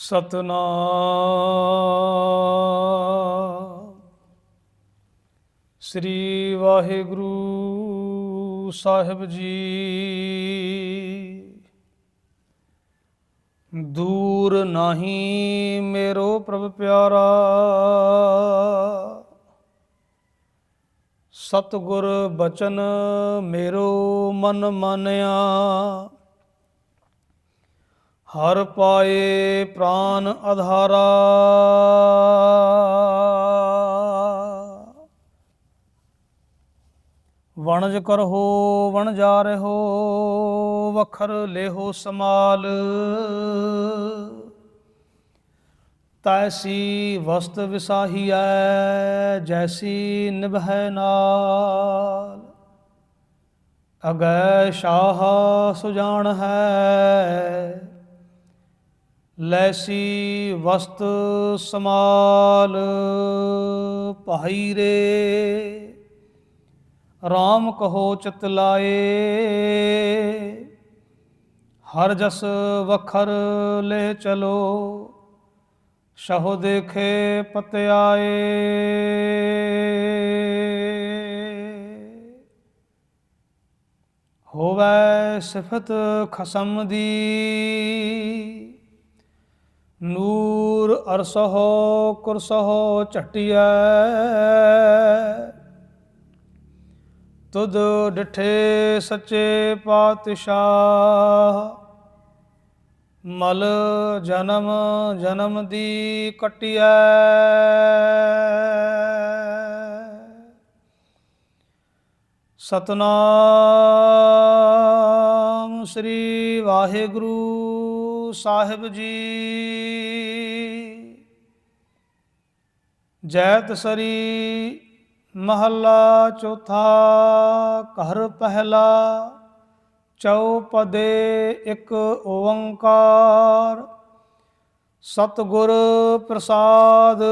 ਸਤਨਾਮ। ਸ੍ਰੀ ਵਾਹਿਗੁਰੂ ਸਾਹਿਬ ਜੀ। ਦੂਰ ਨਹੀਂ ਮੇਰੋ ਪ੍ਰਭ ਪਿਆਰਾ। ਸਤਿਗੁਰ ਬਚਨ ਮੇਰੋ ਮਨ ਮਾਨਿਆ। ਹਰ ਪਾਏ ਪ੍ਰਾਨ ਆਧਾਰਾ। ਵਣਜ ਕਰਹੋ ਵਣ ਜਾ ਰਹੋ ਵਖਰ ਲੇਹੋ ਸਮਾਲ। ਤੈਸੀ ਵਸਤ ਵਿਸਾਹੀਐ, ਜੈਸੀ ਨਿਭੈ ਨਾਲ। ਅਗੈ ਸ਼ਾਹ ਸੁਜਾਨ ਹੈ ਲੈਸੀ ਵਸਤ ਸਮਾਲ ਭਾਈ ਰੇ। RAM ਕਹੋ ਚਿਤ ਲਾਏ। ਹਰ ਜਸ ਵਖਰ ਲੈ ਚਲੋ। ਸ਼ਹੁ ਦੇਖੇ ਪਤਿਆਏ। ਹੋਵੇ ਸਿਫਤ ਖਸਮ ਦੀ। ਨੂਰ ਅਰਸਹੋ ਕੁਰਸਹੋ ਝਟਿਐ। ਤੁਧ ਡਿਠੇ ਸੱਚੇ ਪਾਤਸ਼ਾਹ। ਮਲ ਜਨਮ ਜਨਮ ਦੀ ਕਟਿਐ। ਸਤਨਾਮ ਸ੍ਰੀ ਵਾਹਿਗੁਰੂ ਸਾਹਿਬ ਜੀ। ਜੈਤ ਸਰੀ ਮਹੱਲਾ ਚੌਥਾ, ਘਰ ਪਹਿਲਾ ਚੌਪਦੇ ਇੱਕ ਓੰਕਾਰ। ਸਤਿਗੁਰ ਪ੍ਰਸਾਦ,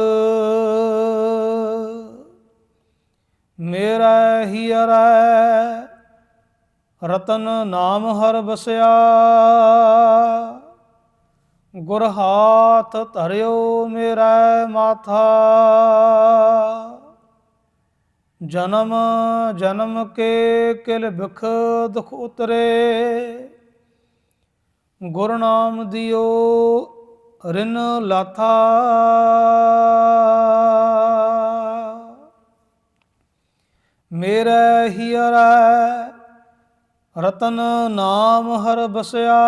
ਮੇਰਾ ਹੀਰੈ ਰਤਨ ਨਾਮ ਹਰ ਬਸਿਆ ਗੁਰ ਹਾਥ ਧਰਿਓ ਮੇਰਾ ਮਾਥਾ। ਜਨਮ ਜਨਮ ਕੇ ਕਿਲ ਬਿਖ ਦੁਖ ਉਤਰੇ। ਗੁਰ ਨਾਮ ਦਿਓ ਰਿਨ ਲਾਥਾ। ਮੇਰੇ ਹੀਰੈ ਰਤਨ ਨਾਮ ਹਰ ਬਸਿਆ।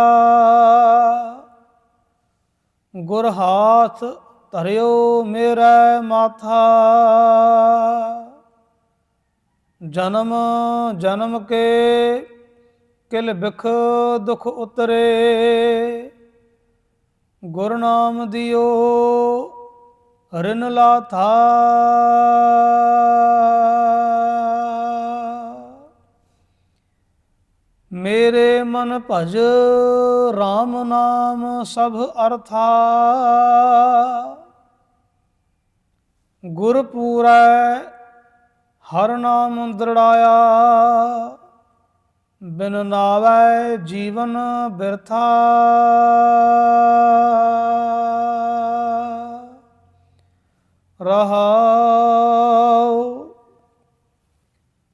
ਗੁਰ ਹਾਥ ਧਰਿਓ ਮੇਰੇ ਮਾਥਾ। ਜਨਮ ਜਨਮ ਕੇ ਕਿਲ ਬਿਖ ਦੁਖ ਉਤਰੇ। ਗੁਰ ਨਾਮ ਦਿਓ, ਰਿਨ ਲਾਥਾ। ਮੇਰੇ ਮਨ ਭਜ RAM ਨਾਮ ਸਭ ਅਰਥਾ। ਗੁਰ ਪੂਰੈ ਹਰ ਨਾਮ ਦ੍ਰਿੜਾਇਆ। ਬਿਨ ਨਾਵੈ ਜੀਵਨ ਬਿਰਥਾ। ਰਹਾਉ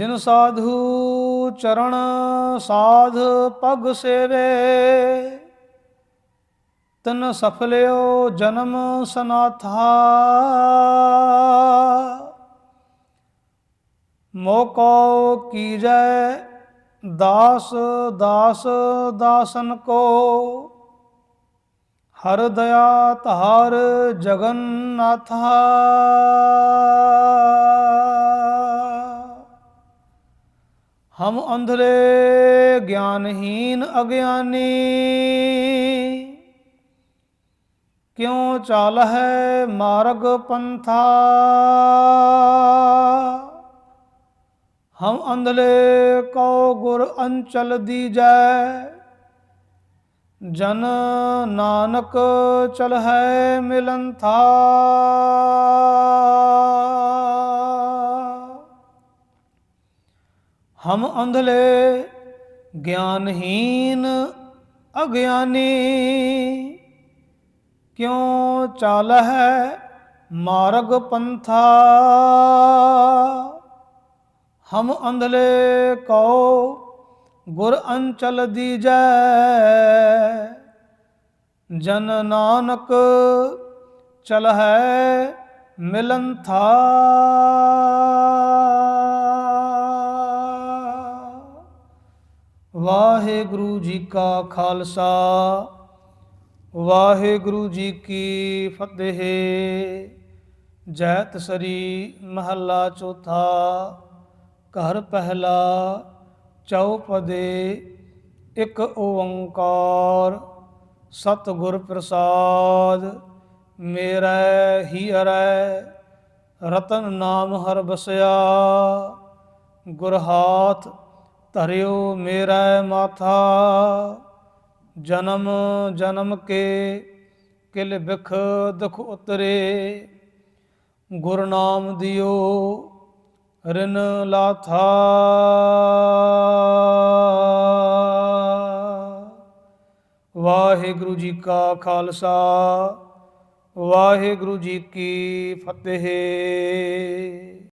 ਜਿਨ ਸਾਧੂ ਚਰਨ ਸਾਧ ਪਗ ਸੇਵੇ, ਤਨ ਸਫਲਿਓ ਜਨਮ ਸਨਾਥਾ। ਮੋਕੋ ਕੀਜੈ ਦਾਸ ਦਾਸ, ਦਾਸਨ ਕੋ। ਹਰ ਦਇਆ ਧਾਰ ਜਗਨਨਾਥਾ। ਹਮ ਅੰਧਲੇ ਗਿਆਨਹੀਨ ਅਗਿਆਨੀ। ਕਿਉ ਚਾਲਹਿ ਮਾਰਗ ਪੰਥਾ? ਹਮ ਅੰਧਲੇ ਕਉ ਗੁਰ ਅੰਚਲ ਦੀਜੈ। ਜਨ ਨਾਨਕ ਚਲ ਹੈ ਮਿਲਨ ਥਾ ਹਮ ਅੰਧਲੇ ਗਿਆਨਹੀਨ ਅਗਿਆਨੀ। ਕਿਉ ਚਾਲ ਹੈ ਮਾਰਗ ਪੰਥਾ? ਹਮ ਅੰਧਲੇ ਕਉ ਗੁਰ ਅੰਚਲ ਦੀਜੈ। ਜਨ ਨਾਨਕ ਚਲ ਹੈ ਮਿਲੰਥਾ ਵਾਹਿਗੁਰੂ ਜੀ ਕਾ ਖਾਲਸਾ, ਵਾਹਿਗੁਰੂ ਜੀ ਕੀ ਫਤਿਹ। ਜੈਤ ਸਰੀ ਮਹੱਲਾ ਚੌਥਾ, ਘਰ ਪਹਿਲਾ ਚੌਪਦੇ, ਇੱਕ ਓੰਕਾਰ। ਸਤਿਗੁਰ ਪ੍ਰਸਾਦ, ਮੇਰਾ ਹੀ ਅਰੈ ਰਤਨ ਨਾਮ ਹਰ ਬਸਿਆ। ਗੁਰ ਹਾਥ ਧਰਿਓ ਮੇਰਾ ਮਾਥਾ, ਜਨਮ ਜਨਮ ਕੇ ਕਿਲ ਬਿਖ ਦੁਖ ਉਤਰੇ। ਗੁਰ ਨਾਮ ਦਿਓ ਰਿਨ ਲਾਥਾ। ਵਾਹਿਗੁਰੂ ਜੀ ਕਾ ਖਾਲਸਾ, ਵਾਹਿਗੁਰੂ ਜੀ ਕੀ ਫਤਿਹ।